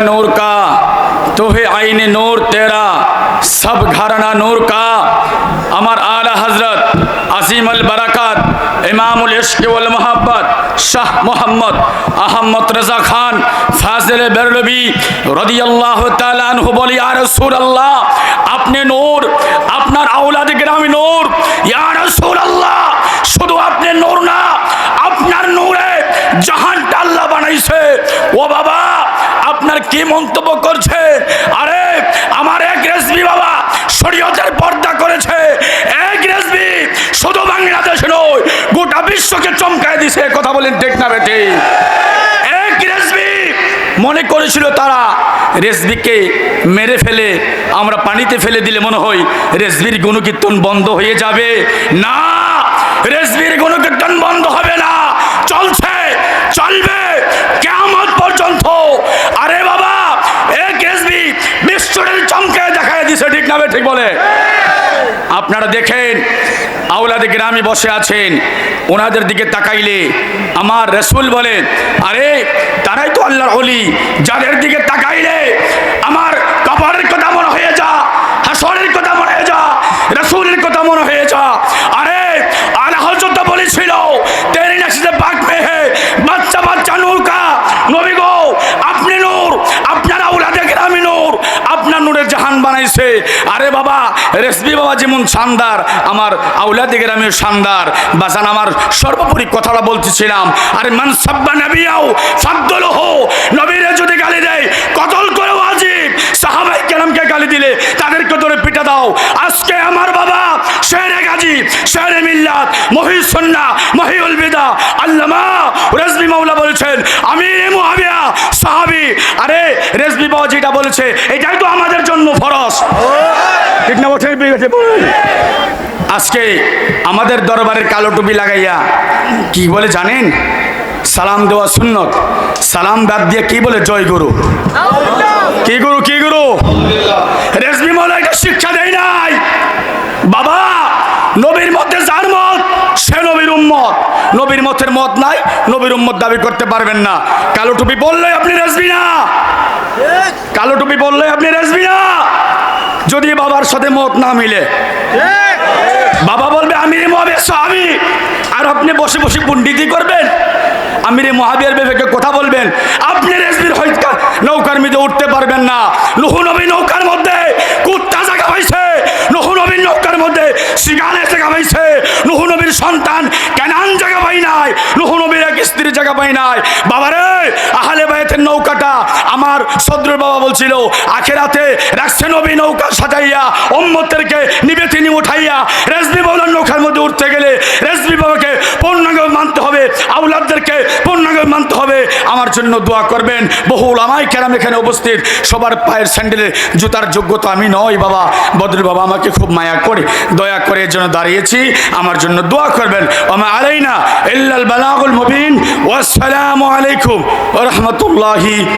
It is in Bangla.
नूर का तो है आईने नूर तेरा सब घराना नूर का अमर आला हजरत अजीम अल बरकत इमाम उल इश्क वल मोहब्बत शाह मोहम्मद अहमद रजा खान फाजिल बेरलवी रदी अल्लाह তাআলাহু বলি ইয়া রাসূলুল্লাহ আপনি নূর আপনার আওলাদ গ্রামে নূর ইয়া রাসূলুল্লাহ শুধু আপনি নূর না আপনার নূরে জাহানটা আল্লাহ বানাইছে ও বাবা আপনার কি মন্তব্য করছে? আরে, আমার এক রেসবি বাবা শরীয়তের পর্দা করেছে। এক রেসবি শুধু বাংলাদেশ নয়, গোটা বিশ্বকে চমকায় দিছে কথা বলেন ঠিক না বেটি? এক রেসবি মনে করেছিল তারা রেসবিকে মেরে ফেলে, আমরা পানিতে ফেলে দিলে মনে হয় রেসবির গুণকীর্তন বন্ধ হয়ে যাবে। না রেসবির গুণকীর্তন বন্ধ হবে না চলছে চলবে কেমন পর্যন্ত আরে বাবা এক রেসবি বিশ্বরের চমকে দেখায় দিছে ঠিক বলে? আপনারা দেখেন আউলাদে গ্রামে বসে আছেন, ওনাদের দিকে তাকাইলে আমার রসুল বলেন, আরে, তারাই তো আল্লাহর অলি যাদের দিকে তাকাইলে আমার কবরের কথা মনে হয়ে যা, হাসরের কথা মনে হয়ে যা, রসুলের কথা মনে হয়ে যা। আরে আল্লাহ বলেছিল তেরি নাসিতে পাক মে হে বাচ্চা বাচ্চা নৌকা নবী গো আপনি নূর আপনার আউলাদে গ্রামে নূর আপনার নূরের জাহান বানাইছে। আরে বাবা, রেসবি বাবা যেমন শানদার, আমার আউলাদে গ্রামের শানদার বাসান আমার সর্বোপরি কথাটা বলতেছিলাম। আরে মান সাব্বা নবিয়াও ফাদ্দল হো নবীরে যদি গালি দেয়, কতল করে ওয়াজিব। সাহাবাই কেরামকে গালি দিলে তাদেরকে ধরে পিটা দাও। আজকে আমার বাবা, শেরে গাজী, শেরে মিল্লাত মহি সন্না মহিউল বিদা সাহাবী, আরে রেজবি বাবা যেটা বলেছে, এটাই তো আমাদের জন্য ফরজ। ঠিক না আজকে আমাদের দরবারের কালো টুপি লাগাইয়া কি বলে জানেন? সালাম দেওয়া সুন্নত। সালাম বাদ দিয়ে কি বলে? জয় গুরু। কি গুরু কি গুরু? রেজবি মাওলা এটা শিক্ষা দেয় নাই। বাবা, নবীর মধ্যে যার মত, সে নবীর উম্মত। নবীর মতের মত নাই, নবীর উম্মত দাবি করতে পারবেন না। কালো টুপি বললে আপনি রেজবি না। কালো টুপি বললে আপনি রেজবি না। যদি বাবার সাথে মত না মিলে। বাবা বলবে মহাবের স্বামী আর আপনি বসে বসে পণ্ডিতি করবেন? আমির মহাবীর বিবেকে কথা বলবেন? আপনি রেজবির হইকা নৌকার মধ্যে উঠতে পারবেন না। নুহু নবী নৌকার মধ্যে কুত্তা জায়গা হয়েছে নুহু নবীর নৌকার মধ্যে সিগানে জায়গা পাইছে নুহু নবীর সন্তান কেনান জায়গা পাই নাই নুহু নবীর জায়গা পাই নাই। বাবারে, আহলে বাইতের নৌকাটা আমার সদ্রুর বাবা বলছিল, আখেরাতে রাখছে নবী নৌকা সাজাইয়া ওম্মতেরকে নিবে তিনি উঠাইয়া, রেজবি বাবার নৌকার মধ্যে উঠতে গেলে রেজবি বাবাকে পূর্ণাঙ্গ মানতে হবে, আউলাদদেরকে আমার জন্য দোয়া করবেন। বহুল আমায় কেরাম এখানে উপস্থিত। সবার পায়ের স্যান্ডেলের জুতার যোগ্যতা আমি নই বাবা। বদরুল বাবা আমাকে খুব মায়া করে, দয়া করে এর জন্য দাঁড়িয়েছি। আমার জন্য দোয়া করবেন। আমা আলাইনা ইল্লাল বালাগুল মুবিন। ওয়াসসালামু আলাইকুম ওয়া রাহমাতুল্লাহি।